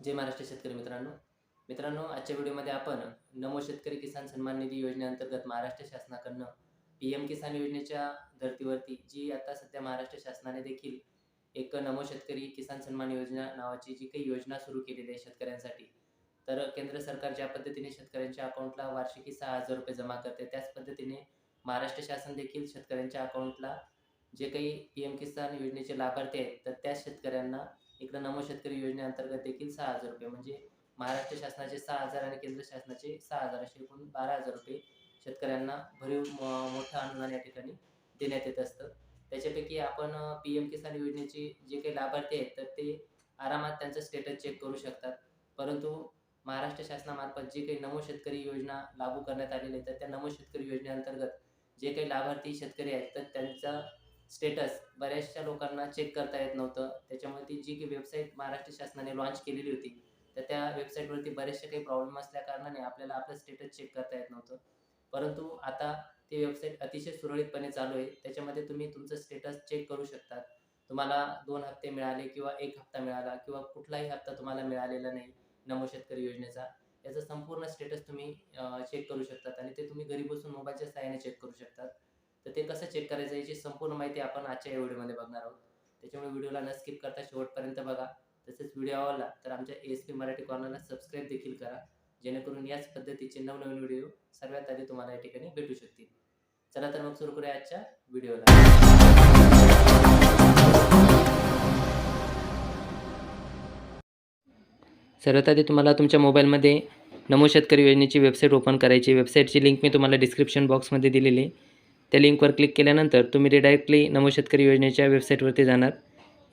जय महाराष्ट्र शेतकरी मित्रांनो. मित्रांनो आजच्या व्हिडिओमध्ये आपण नमो शेतकरी किसान सन्मान निधी योजनेअंतर्गत महाराष्ट्र शासनाकडनं पी एम किसान योजनेच्या धर्तीवरती जी आता सध्या महाराष्ट्र शासनाने देखील एक नमो शेतकरी किसान सन्मान योजना नावाची जी काही योजना सुरू केलेली आहे शेतकऱ्यांसाठी तर केंद्र सरकार ज्या पद्धतीने शेतकऱ्यांच्या अकाउंटला वार्षिकी सहा हजार रुपये जमा करते त्याच पद्धतीने महाराष्ट्र शासन देखील शेतकऱ्यांच्या अकाउंटला जे काही पी एम किसान योजनेचे लाभार्थी आहेत तर त्या शेतकऱ्यांना इकडं नमो शेतकरी योजनेअंतर्गत देखील सहा हजार रुपये म्हणजे महाराष्ट्र शासनाचे सहा हजार आणि केंद्र शासनाचे सहा हजार असे एकूण बारा हजार रुपये शेतकऱ्यांना भरीव म- मोठं अनुदान या ठिकाणी देण्यात येत असतं. त्याच्यापैकी आपण पी एम किसान योजनेचे जे काही लाभार्थी आहेत तर ते आरामात त्यांचं स्टेटस चेक करू शकतात. परंतु महाराष्ट्र शासनामार्फत जे काही नमो शेतकरी योजना लागू करण्यात आलेली आहे तर त्या नमो शेतकरी योजनेअंतर्गत जे काही लाभार्थी शेतकरी आहेत तर त्यांचा स्टेटस बऱ्याचशा लोकांना चेक करता येत नव्हतं. त्याच्यामुळे ती जी की वेबसाईट महाराष्ट्र शासनाने लॉन्च केलेली होती तर त्या वेबसाईटवरती बरेचसे काही प्रॉब्लेम असल्या कारणाने आपल्याला आपलं स्टेटस चेक करता येत नव्हतं. परंतु आता ती वेबसाईट अतिशय सुरळीतपणे चालू आहे. त्याच्यामध्ये तुम्ही तुमचं स्टेटस चेक करू शकतात. तुम्हाला दोन हप्ते मिळाले किंवा एक हप्ता मिळाला किंवा कुठलाही हप्ता तुम्हाला मिळालेला नाही नमो शेतकरी योजनेचा. याचं संपूर्ण स्टेटस तुम्ही चेक करू शकतात आणि ते तुम्ही घरी बसून मोबाईलच्या सहाय्याने चेक करू शकतात. तर ते कसं चेक करायचं याची संपूर्ण माहिती आपण आजच्या या व्हिडिओमध्ये बघणार आहोत. त्याच्यामुळे व्हिडिओला न स्किप करता शेवटपर्यंत बघा. तसेच व्हिडिओ आवडला तर आमच्या एस पी मराठी कॉर्नरला सबस्क्राईब देखील करा. जेणेकरून याच पद्धतीचे नवनवीन व्हिडिओ सर्वात आधी तुम्हाला या ठिकाणी भेटू शकतील. चला तर मग सुरू करूया आजच्या व्हिडिओला सर्वात आधी तुम्हाला तुमच्या मोबाईलमध्ये नमो शेतकरी योजनेची वेबसाईट ओपन करायची वेबसाईटची लिंक मी तुम्हाला डिस्क्रिप्शन बॉक्समध्ये दिलेली आहे. त्या लिंकवर क्लिक केल्यानंतर तुम्ही डिरेक्टली नमो शेतकरी योजनेच्या वेबसाईटवरती जाणार.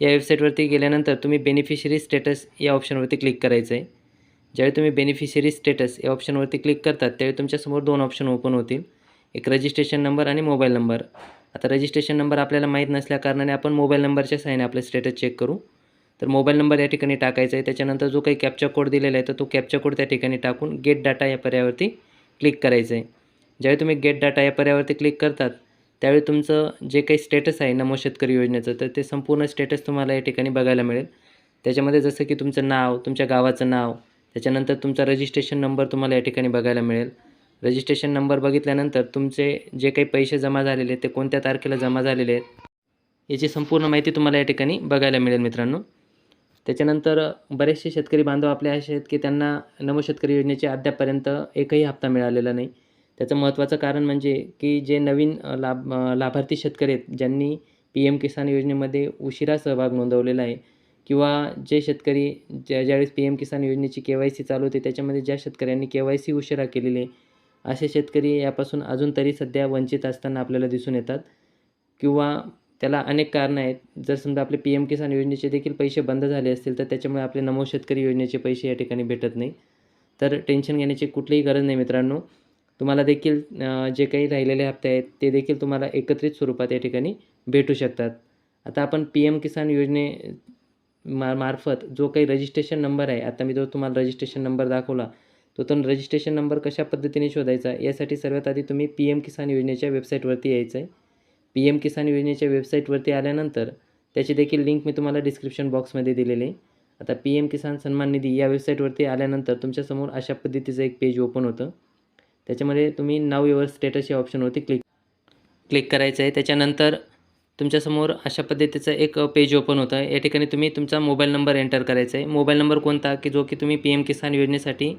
या वेबसाईटवरती गेल्यानंतर तुम्ही बेनिफिशरी स्टेटस या ऑप्शनवरती क्लिक करायचं आहे ज्यावेळी तुम्ही बेनिफिशरी स्टेटस या ऑप्शनवरती क्लिक करतात त्यावेळी तुमच्यासमोर दोन ऑप्शन ओपन होतील. एक रजिस्ट्रेशन नंबर आणि मोबाईल नंबर आता रजिस्ट्रेशन नंबर आपल्याला माहीत नसल्याकारणाने आपण मोबाईल नंबरच्या साईने आपलं स्टेटस चेक करू. तर मोबाईल नंबर या ठिकाणी टाकायचा आहे त्याच्यानंतर जो काही कॅप्चा कोड दिलेला आहे तर तो कॅप्चा कोड त्या ठिकाणी टाकून गेट डाटा या पर्यायावरती क्लिक करायचं आहे ज्यावेळी तुम्ही गेट डाटा या पर्यायावरती क्लिक करतात त्यावेळी तुमचं जे काही स्टेटस आहे नमो शेतकरी योजनेचं तर ते संपूर्ण स्टेटस तुम्हाला या ठिकाणी बघायला मिळेल. त्याच्यामध्ये जसं की तुमचं नाव तुमच्या गावाचं नाव त्याच्यानंतर तुमचा रजिस्ट्रेशन नंबर तुम्हाला या ठिकाणी बघायला मिळेल. रजिस्ट्रेशन नंबर बघितल्यानंतर तुमचे जे काही पैसे जमा झालेले आहेत ते कोणत्या तारखेला जमा झालेले आहेत याची संपूर्ण माहिती तुम्हाला या ठिकाणी बघायला मिळेल मित्रांनो. त्याच्यानंतर बरेचसे शेतकरी बांधव आपले असे आहेत की त्यांना नमो शेतकरी योजनेचे अद्यापपर्यंत एकही हप्ता मिळालेला नाही. त्याचं महत्त्वाचं कारण म्हणजे की जे नवीन लाभ लाभार्थी शेतकरी आहेत ज्यांनी पी एम किसान योजनेमध्ये उशिरा सहभाग नोंदवलेला आहे किंवा जे शेतकरी ज्या ज्यावेळेस पी एम किसान योजनेची के वाय सी चालू होते त्याच्यामध्ये ज्या शेतकऱ्यांनी के वाय सी उशिरा केलेली आहे असे शेतकरी यापासून अजून तरी सध्या वंचित असताना आपल्याला दिसून येतात. किंवा त्याला अनेक कारणं आहेत. जर समजा आपले पी एम किसान योजनेचे देखील पैसे बंद झाले असतील तर त्याच्यामुळे आपले नमो शेतकरी योजनेचे पैसे या ठिकाणी भेटत नाही. तर टेन्शन घेण्याची कुठलीही गरज नाही मित्रांनो. तुम्हाला देखील जे काही राहिलेले हप्ते आहेत ते देखील तुम्हाला एकत्रित स्वरूपात या ठिकाणी भेटू शकतात. आता आपण पी एम किसान योजने मा मार्फत जो काही रजिस्ट्रेशन नंबर आहे आता मी जो तुम्हाला रजिस्ट्रेशन नंबर दाखवला तो तो रजिस्ट्रेशन नंबर कशा पद्धतीने शोधायचा यासाठी सर्वात आधी तुम्ही पी एम किसान योजनेच्या वेबसाईटवरती यायचं आहे. पी एम किसान योजनेच्या वेबसाईटवरती आल्यानंतर त्याची देखील लिंक मी तुम्हाला डिस्क्रिप्शन बॉक्समध्ये दिलेली आहे. आता पी एम किसान सन्मान निधी या वेबसाईटवरती आल्यानंतर तुमच्यासमोर अशा पद्धतीचं एक पेज ओपन होतं. त्याच्यामध्ये तुम्ही नाव युअर स्टेटस या ऑप्शनवरती क्लिक क्लिक करायचं आहे. त्याच्यानंतर तुमच्यासमोर अशा पद्धतीचं एक पेज ओपन होतं या ठिकाणी तुम्ही तुमचा मोबाईल नंबर एंटर करायचा आहे. मोबाईल नंबर कोणता? की जो की तुम्ही पी एम किसान योजनेसाठी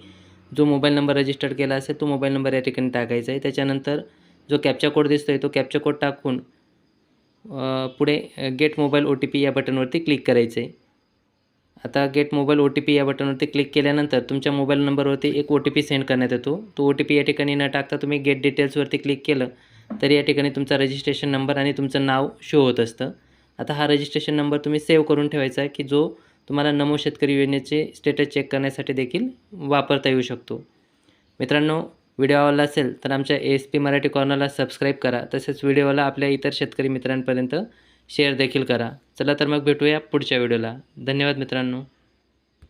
जो मोबाईल नंबर रजिस्टर्ड केला असेल तो मोबाईल नंबर या ठिकाणी टाकायचा आहे. त्याच्यानंतर जो कॅप्चा कोड दिसतो आहे तो कॅप्चा कोड टाकून पुढे get mobile O T P या बटनवरती क्लिक करायचं आहे. आता get mobile O T P या बटनवरती क्लिक केल्यानंतर तुमच्या मोबाईल नंबरवरती एक ओ टी पी सेंड करण्यात येतो. तो ओ टी पी या ठिकाणी न टाकता तुम्ही गेट डिटेल्सवरती क्लिक केलं तर या ठिकाणी तुमचा रजिस्ट्रेशन नंबर आणि तुमचं नाव शो होत असतं. आता हा रजिस्ट्रेशन नंबर तुम्ही सेव्ह करून ठेवायचा आहे की जो तुम्हाला नमो शेतकरी योजनेचे स्टेटस चेक करण्यासाठी देखील वापरता येऊ शकतो. मित्रांनो व्हिडिओ आवडला असेल तर आमच्या एस पी मराठी कॉर्नरला सबस्क्राईब करा. तसेच व्हिडिओला आपल्या इतर शेतकरी मित्रांपर्यंत शेअर देखील करा. चला तर मग भेटूया पुढच्या व्हिडिओला. धन्यवाद मित्रांनो.